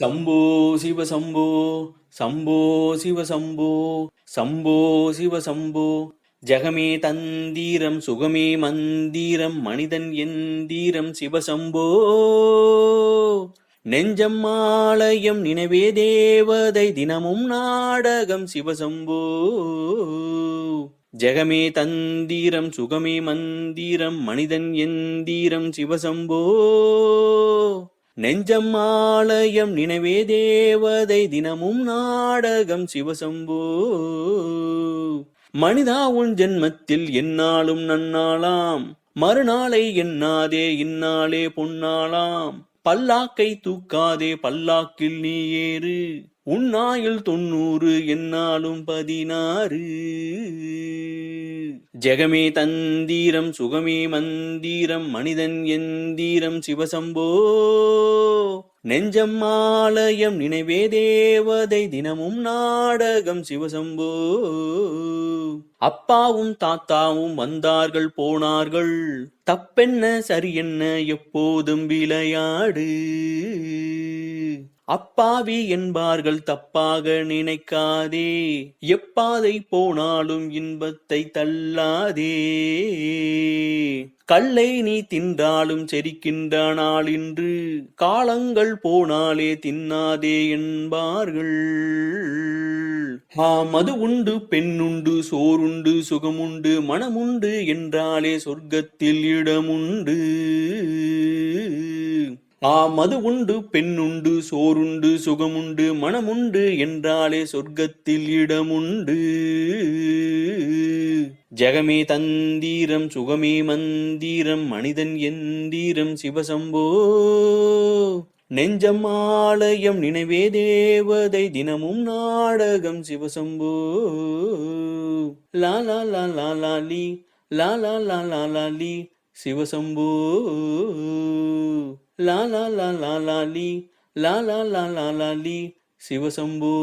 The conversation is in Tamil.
சம்போ சிவ சம்போ சம்போ சிவ சம்போ சம்போ சிவ சம்போ. ஜகமே தந்தீரம் சுகமே மந்தீரம் மனிதன் எந்தீரம் சிவசம்போ நெஞ்சம் ஆலயம் நினைவே தேவதை தினமும் நாடகம் சிவசம்போ ஜெகமே தந்தீரம் சுகமே மந்தீரம் மனிதன் எந்தீரம் சிவசம்போ நெஞ்சம் ஆலயம் நினைவே தேவதை தினமும் நாடகம் சிவசம்பூ. மனிதா உன் ஜென்மத்தில் என்னாலும் நன்னாளாம். மறுநாளை எண்ணாதே இந்நாளே பொன்னாளாம். பல்லாக்கை தூக்காதே பல்லாக்கில் நீ ஏறு. உன்னாயில் தொண்ணூறு என்னாலும் பதினாறு. ஜெகமே தந்தீரம் சுகமே மந்தீரம் மனிதன் எந்தீரம் சிவசம்போ. நெஞ்சம் ஆலயம் நினைவே தேவதை தினமும் நாடகம் சிவசம்போ. அப்பாவும் தாத்தாவும் வந்தார்கள் போனார்கள். தப்பென்ன சரியென்ன எப்போதும் விளையாடு. அப்பாவி என்பார்கள் தப்பாக நினைக்காதே. எப்பாதை போனாலும் இன்பத்தை தள்ளாதே. கல்லை நீ தின்றாலும் செரிக்கின்ற நாள் இன்று. காலங்கள் போனாலே தின்னாதே என்பார்கள். மது உண்டு பெண்ணுண்டு சோறுண்டு சுகமுண்டு மனமுண்டு என்றாலே சொர்க்கத்தில் இடமுண்டு ஆ மது உண்டு பெண்ணுண்டு சோறுண்டு சுகமுண்டு மனமுண்டு என்றாலே சொர்க்கத்தில் இடமுண்டு ஜெகமே தந்தீரம் சுகமே மந்தீரம் மனிதன் எந்தீரம் சிவசம்போ. நெஞ்சம் ஆலயம் நினைவே தேவதை தினமும் நாடகம் சிவசம்பு லாலா லாலா லாலி லாலா லாலா லாலி சிவசம்பு லாலா லாலா லாலி லாலா லாலா லாலி சிவசம்பு